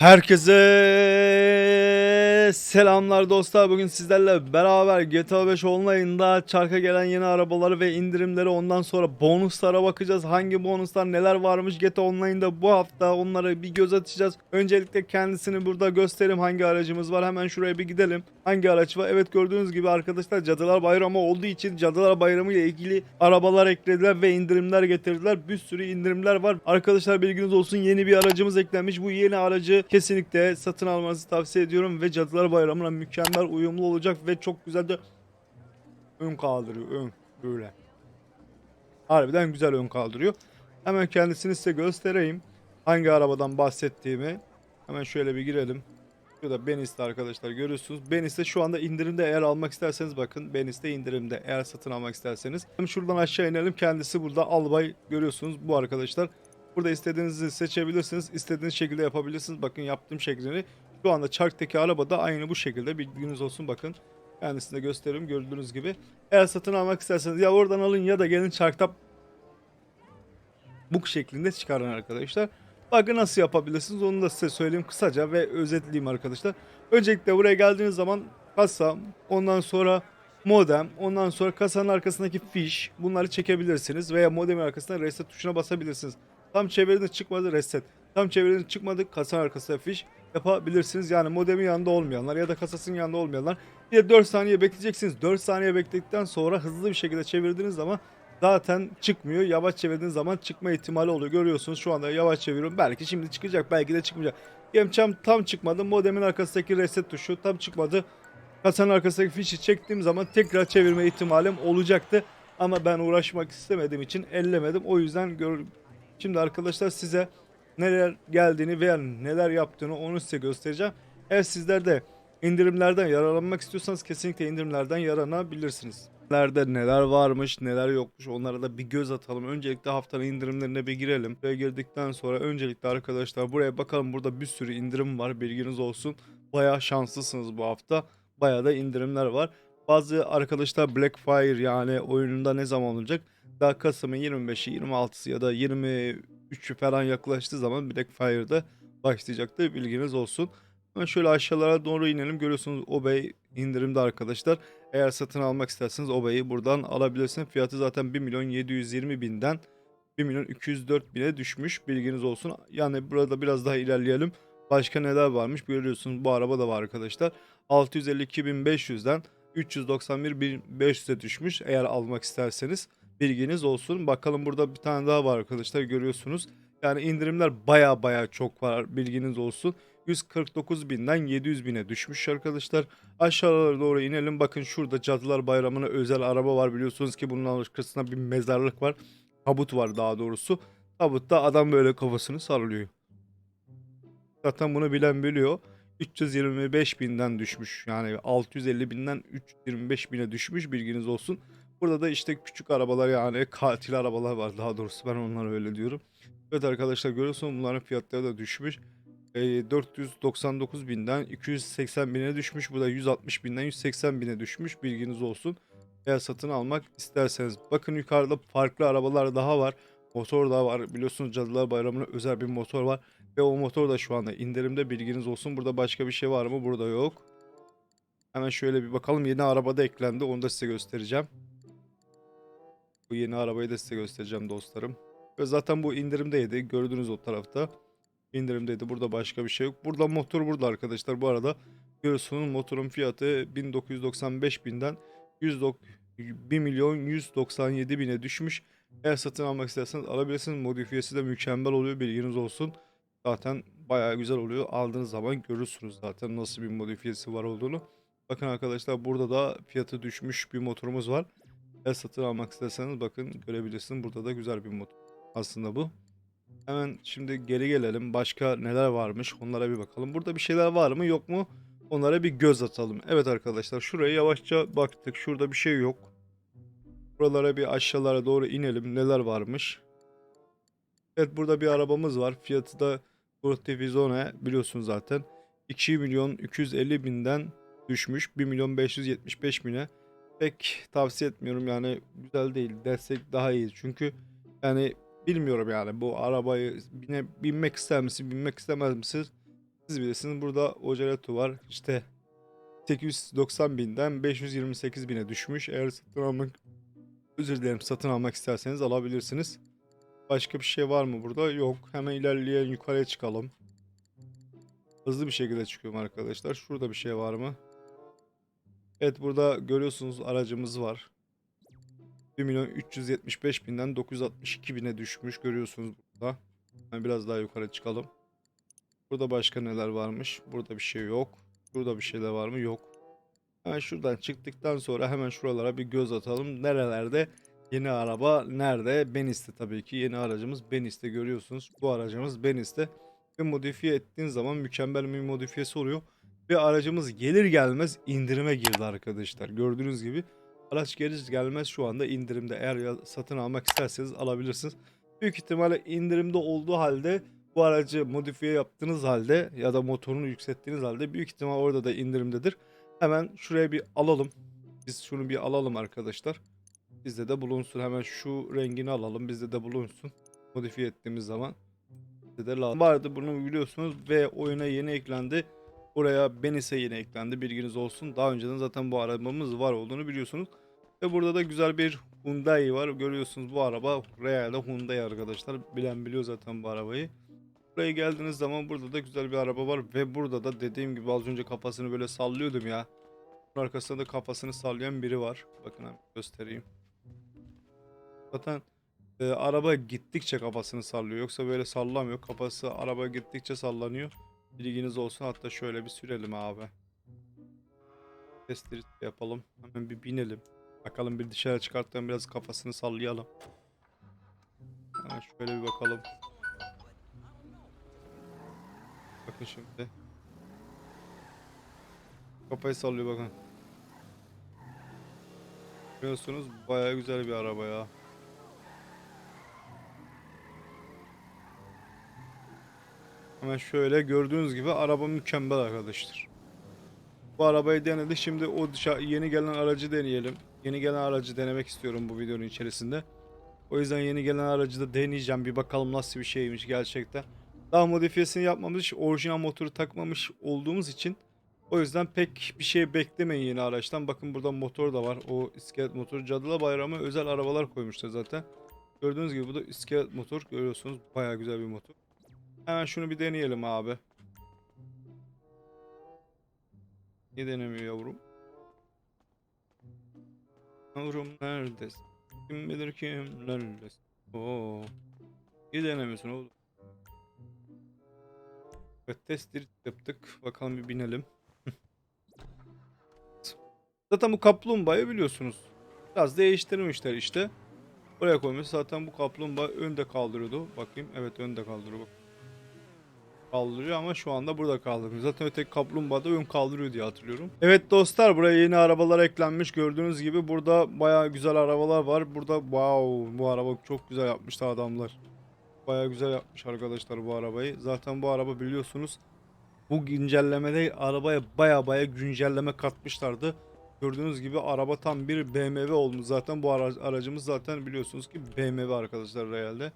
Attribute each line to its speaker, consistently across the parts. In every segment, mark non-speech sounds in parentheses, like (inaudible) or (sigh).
Speaker 1: Herkese selamlar dostlar. Bugün sizlerle beraber GTA 5 Online'da çarka gelen yeni arabaları ve indirimleri ondan sonra bonuslara bakacağız. Hangi bonuslar neler varmış GTA Online'da bu hafta onlara bir göz atacağız. Öncelikle kendisini burada göstereyim hangi aracımız var. Hemen şuraya bir gidelim. Hangi araç var? Evet gördüğünüz gibi arkadaşlar Cadılar Bayramı olduğu için Cadılar Bayramı ile ilgili arabalar eklediler ve indirimler getirdiler. Bir sürü indirimler var. Arkadaşlar bilginiz olsun yeni bir aracımız eklenmiş. Bu yeni aracı kesinlikle satın almanızı tavsiye ediyorum ve Cadılar Bayramı'na mükemmel uyumlu olacak ve çok güzel de ön kaldırıyor. Ön böyle. Harbiden güzel ön kaldırıyor. Hemen kendisini size göstereyim. Hangi arabadan bahsettiğimi. Hemen şöyle bir girelim. Şurada Benis'te arkadaşlar görüyorsunuz. Benis'te şu anda indirimde eğer almak isterseniz bakın. Benis'te indirimde eğer satın almak isterseniz. Hem şuradan aşağı inelim. Kendisi burada albay görüyorsunuz bu arkadaşlar. Burada istediğinizi seçebilirsiniz. İstediğiniz şekilde yapabilirsiniz. Bakın yaptığım şeklini. Şu anda çarktaki araba da aynı bu şekilde. Bilginiz olsun bakın. Kendisini de gösteriyorum gördüğünüz gibi. Eğer satın almak isterseniz ya oradan alın ya da gelin çarkta bu şeklinde çıkarın arkadaşlar. Bakın nasıl yapabilirsiniz onu da size söyleyeyim kısaca ve özetleyeyim arkadaşlar. Öncelikle buraya geldiğiniz zaman kasa, ondan sonra modem, ondan sonra kasanın arkasındaki fiş bunları çekebilirsiniz veya modemin arkasına reset tuşuna basabilirsiniz. Tam çevirdiniz çıkmadı reset. Tam çevirdiniz çıkmadı kasanın arkasında fiş yapabilirsiniz. Yani modemin yanında olmayanlar ya da kasasının yanında olmayanlar de 4 saniye bekleyeceksiniz. 4 saniye bekledikten sonra hızlı bir şekilde çevirdiğiniz zaman zaten çıkmıyor. Yavaş çevirdiğiniz zaman çıkma ihtimali oluyor. Görüyorsunuz şu anda yavaş çeviriyorum. Belki şimdi çıkacak belki de çıkmayacak. Gemçam tam çıkmadı. Modemin arkasındaki reset tuşu tam çıkmadı. Kasanın arkasındaki fişi çektiğim zaman tekrar çevirme ihtimalim olacaktı. Ama ben uğraşmak istemediğim için ellemedim. O yüzden gör... Şimdi arkadaşlar size neler geldiğini veya neler yaptığını onu size göstereceğim. Eğer sizler de indirimlerden yararlanmak istiyorsanız kesinlikle indirimlerden yararlanabilirsiniz. Nerede neler varmış neler yokmuş onlara da bir göz atalım. Öncelikle haftanın indirimlerine bir girelim. Buraya girdikten sonra öncelikle arkadaşlar buraya bakalım burada bir sürü indirim var bilginiz olsun. Bayağı şanslısınız bu hafta. Bayağı da indirimler var. Bazı arkadaşlar Blackfire yani oyununda ne zaman olacak? Daha Kasım'ın 25'i 26'sı ya da 23'ü falan yaklaştığı zaman Blackfire'da başlayacaktır bilginiz olsun. Hemen şöyle aşağılara doğru inelim. Görüyorsunuz Obey indirimde arkadaşlar. Eğer satın almak isterseniz Obey'i buradan alabilirsiniz. Fiyatı zaten 1 milyon 720 binden 1 milyon 204 bine düşmüş. Bilginiz olsun. Yani burada biraz daha ilerleyelim. Başka neler varmış görüyorsunuz. Bu araba da var arkadaşlar. 652.500'den 391.500'e düşmüş. Eğer almak isterseniz bilginiz olsun. Bakalım burada bir tane daha var arkadaşlar görüyorsunuz. Yani indirimler baya baya çok var bilginiz olsun. 149 binden 700 bine düşmüş arkadaşlar. Aşağılara doğru inelim. Bakın şurada Cadılar Bayramı'na özel araba var. Biliyorsunuz ki bunun arkasında bir mezarlık var. Tabut var daha doğrusu. Tabutta adam böyle kafasını sallıyor. Zaten bunu bilen biliyor. 325 binden düşmüş. Yani 650 binden 325 bine düşmüş bilginiz olsun. Burada da işte küçük arabalar yani katil arabalar var daha doğrusu ben onlara öyle diyorum. Evet arkadaşlar görüyorsunuz bunların fiyatları da düşmüş. E, 499 binden 280 bine düşmüş. Bu da 160 binden 180 bine düşmüş. Bilginiz olsun. Eğer satın almak isterseniz. Bakın yukarıda farklı arabalar daha var. Motor da var. Biliyorsunuz Cadılar Bayramı'na özel bir motor var. Ve o motor da şu anda indirimde bilginiz olsun. Burada başka bir şey var mı? Burada yok. Hemen şöyle bir bakalım. Yeni araba da eklendi. Onu da size göstereceğim. Bu yeni arabayı da size göstereceğim dostlarım. Ve zaten bu indirimdeydi. Gördünüz o tarafta. İndirimdeydi. Burada başka bir şey yok. Burada motor burada arkadaşlar. Bu arada görüyorsunuz motorun fiyatı 1995 binden 100 1 milyon 197 bine düşmüş. Eğer satın almak isterseniz alabilirsiniz. Modifiyesi de mükemmel oluyor. Bilginiz olsun. Zaten bayağı güzel oluyor. Aldığınız zaman görürsünüz zaten nasıl bir modifiyesi var olduğunu. Bakın arkadaşlar burada da fiyatı düşmüş bir motorumuz var. Eğer satın almak isterseniz bakın görebilirsiniz. Burada da güzel bir motor aslında bu. Hemen şimdi geri gelelim. Başka neler varmış onlara bir bakalım. Burada bir şeyler var mı yok mu? Onlara bir göz atalım. Evet arkadaşlar şuraya yavaşça baktık. Şurada bir şey yok. Buralara bir aşağılara doğru inelim. Neler varmış? Evet burada bir arabamız var. Fiyatı da Cortevizone biliyorsun zaten. 2 milyon 250 binden düşmüş. 1 milyon 575 bine. Pek tavsiye etmiyorum yani güzel değil. Dersek daha iyi. Çünkü yani bilmiyorum yani bu arabayı bine, binmek ister misin binmek istemez misin Siz bilirsiniz burada Ocereto var. İşte 890 binden 528 bine düşmüş. Eğer satın almak özür dilerim satın almak isterseniz alabilirsiniz. Başka bir şey var mı burada? Yok. Hemen ilerleyen yukarıya çıkalım. Hızlı bir şekilde çıkıyorum arkadaşlar. Şurada bir şey var mı? Evet burada görüyorsunuz aracımız var. 1 milyon 375 binden 962 bine düşmüş görüyorsunuz burada. Hemen biraz daha yukarı çıkalım. Burada başka neler varmış? Burada bir şey yok. Burada bir şeyler var mı? Yok. Hemen şuradan çıktıktan sonra hemen şuralara bir göz atalım. Nerelerde yeni araba nerede? Beniste tabii ki yeni aracımız Beniste görüyorsunuz. Bu aracımız Beniste ve modifiye ettiğin zaman mükemmel bir modifiyesi oluyor. Ve aracımız gelir gelmez indirime girdi arkadaşlar. Gördüğünüz gibi araç gelir gelmez şu anda indirimde. Eğer satın almak isterseniz alabilirsiniz. Büyük ihtimalle indirimde olduğu halde bu aracı modifiye yaptığınız halde ya da motorunu yükselttiğiniz halde büyük ihtimal orada da indirimdedir. Hemen şuraya bir alalım. Biz şunu bir alalım arkadaşlar. Bizde de bulunsun. Hemen şu rengini alalım. Bizde de bulunsun. Modifiye ettiğimiz zaman. Bizde de lazım. Vardı bunu biliyorsunuz ve oyuna yeni eklendi. Buraya Benis'e yeni eklendi. Bilginiz olsun. Daha önceden zaten bu arabamız var olduğunu biliyorsunuz. Ve burada da güzel bir Hyundai var. Görüyorsunuz bu araba realde Hyundai arkadaşlar. Bilen biliyor zaten bu arabayı. Buraya geldiğiniz zaman burada da güzel bir araba var ve burada da dediğim gibi az önce kafasını böyle sallıyordum ya. Bunun arkasında da kafasını sallayan biri var. Bakın göstereyim. Zaten e, araba gittikçe kafasını sallıyor. Yoksa böyle sallamıyor. Kafası araba gittikçe sallanıyor. Bilginiz olsun. Hatta şöyle bir sürelim abi. Testleri yapalım. Hemen bir binelim. Bakalım bir dışarı çıkarttığım biraz kafasını sallayalım. Hemen şöyle bir bakalım. Bakın şimdi. Kafayı sallıyor bakın. Biliyorsunuz bayağı güzel bir araba ya. Hemen şöyle gördüğünüz gibi araba mükemmel arkadaşlar. Bu arabayı denedik. Şimdi o yeni gelen aracı deneyelim. Yeni gelen aracı denemek istiyorum bu videonun içerisinde. O yüzden yeni gelen aracı da deneyeceğim. Bir bakalım nasıl bir şeymiş gerçekten. Daha modifiyesini yapmamış, orijinal motoru takmamış olduğumuz için o yüzden pek bir şey beklemeyin yeni araçtan. Bakın burada motor da var. O iskelet motor. Cadıla Bayramı özel arabalar koymuşlar zaten. Gördüğünüz gibi bu da iskelet motor. Görüyorsunuz bayağı güzel bir motor. Hemen şunu bir deneyelim abi. Niye denemiyor yavrum? Yavrum neredesin? Kim bilir kimlerlesin? Oo. Niye denemiyorsun oğlum? Evet testleri yaptık. Bakalım bir binelim. (laughs) Zaten bu kaplumbağayı biliyorsunuz. Biraz değiştirmişler işte. Oraya koymuş. Zaten bu kaplumbağa önde kaldırıyordu. Bakayım. Evet önde kaldırıyor. Kaldırıyor ama şu anda burada kaldırmıyor. Zaten öteki kaplumbağa da ön kaldırıyor diye hatırlıyorum. Evet dostlar buraya yeni arabalar eklenmiş. Gördüğünüz gibi burada baya güzel arabalar var. Burada wow bu araba çok güzel yapmışlar adamlar. Baya güzel yapmış arkadaşlar bu arabayı. Zaten bu araba biliyorsunuz bu güncellemede arabaya baya baya güncelleme katmışlardı. Gördüğünüz gibi araba tam bir BMW olmuş. Zaten bu ara- aracımız zaten biliyorsunuz ki BMW arkadaşlar realde.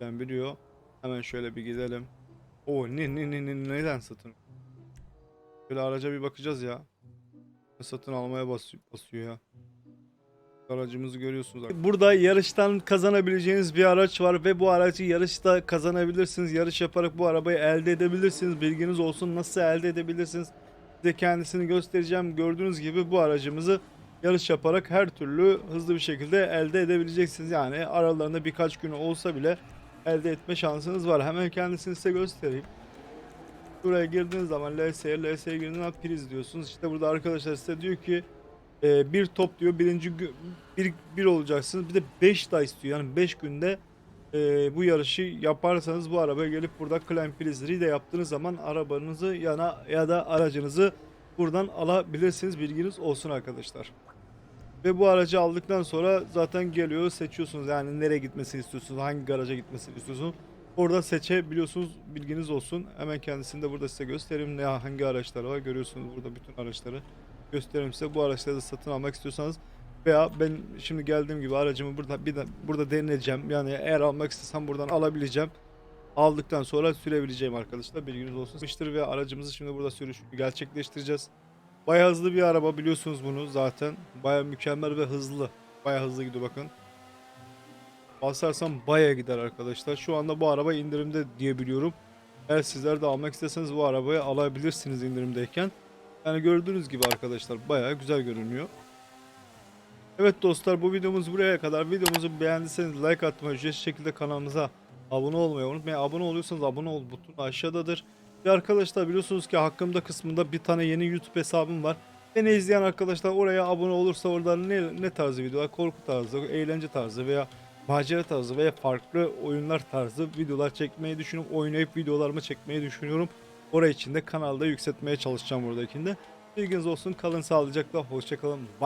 Speaker 1: Ben biliyor. Hemen şöyle bir gidelim. O ne ne ne ne neden satın? Şöyle araca bir bakacağız ya. Satın almaya basıyor, basıyor ya. Aracımızı görüyorsunuz. Burada yarıştan kazanabileceğiniz bir araç var ve bu aracı yarışta kazanabilirsiniz. Yarış yaparak bu arabayı elde edebilirsiniz. Bilginiz olsun nasıl elde edebilirsiniz. Size kendisini göstereceğim. Gördüğünüz gibi bu aracımızı yarış yaparak her türlü hızlı bir şekilde elde edebileceksiniz. Yani aralarında birkaç gün olsa bile elde etme şansınız var. Hemen kendisini size göstereyim. Buraya girdiğiniz zaman LS'ye LS'ye girdiğiniz zaman priz diyorsunuz. İşte burada arkadaşlar size diyor ki e, bir top diyor birinci bir, bir olacaksınız. Bir de 5 da istiyor. Yani 5 günde e, bu yarışı yaparsanız bu arabaya gelip burada claim prizleri de yaptığınız zaman arabanızı yana ya da aracınızı buradan alabilirsiniz. Bilginiz olsun arkadaşlar. Ve bu aracı aldıktan sonra zaten geliyor seçiyorsunuz. Yani nereye gitmesini istiyorsunuz, hangi garaja gitmesini istiyorsunuz. Orada seçebiliyorsunuz. Bilginiz olsun. Hemen kendisini de burada size göstereyim. Ne hangi araçlar var görüyorsunuz burada bütün araçları göstereyim size. Bu araçları da satın almak istiyorsanız veya ben şimdi geldiğim gibi aracımı burada bir de burada deneyeceğim. Yani eğer almak istesem buradan alabileceğim. aldıktan sonra sürebileceğim arkadaşlar. Bilginiz olsun. Ve aracımızı şimdi burada sürüş gerçekleştireceğiz. Bayağı hızlı bir araba biliyorsunuz bunu zaten. Bayağı mükemmel ve hızlı. Bayağı hızlı gidiyor bakın. Basarsam bayağı gider arkadaşlar. Şu anda bu araba indirimde diye biliyorum. Eğer sizler de almak isterseniz bu arabayı alabilirsiniz indirimdeyken. Yani gördüğünüz gibi arkadaşlar bayağı güzel görünüyor. Evet dostlar bu videomuz buraya kadar. Videomuzu beğendiyseniz like atmayı, ücretsiz şekilde kanalımıza abone olmayı unutmayın. Abone oluyorsanız abone ol butonu aşağıdadır. Ve arkadaşlar biliyorsunuz ki hakkımda kısmında bir tane yeni YouTube hesabım var. Beni izleyen arkadaşlar oraya abone olursa orada ne, ne tarzı videolar, korku tarzı, eğlence tarzı veya macera tarzı veya farklı oyunlar tarzı videolar çekmeyi düşünüyorum. Oynayıp videolarımı çekmeyi düşünüyorum. Oraya için de kanalda yükseltmeye çalışacağım buradakinde. Bilginiz olsun. Kalın sağlıcakla. Hoşçakalın.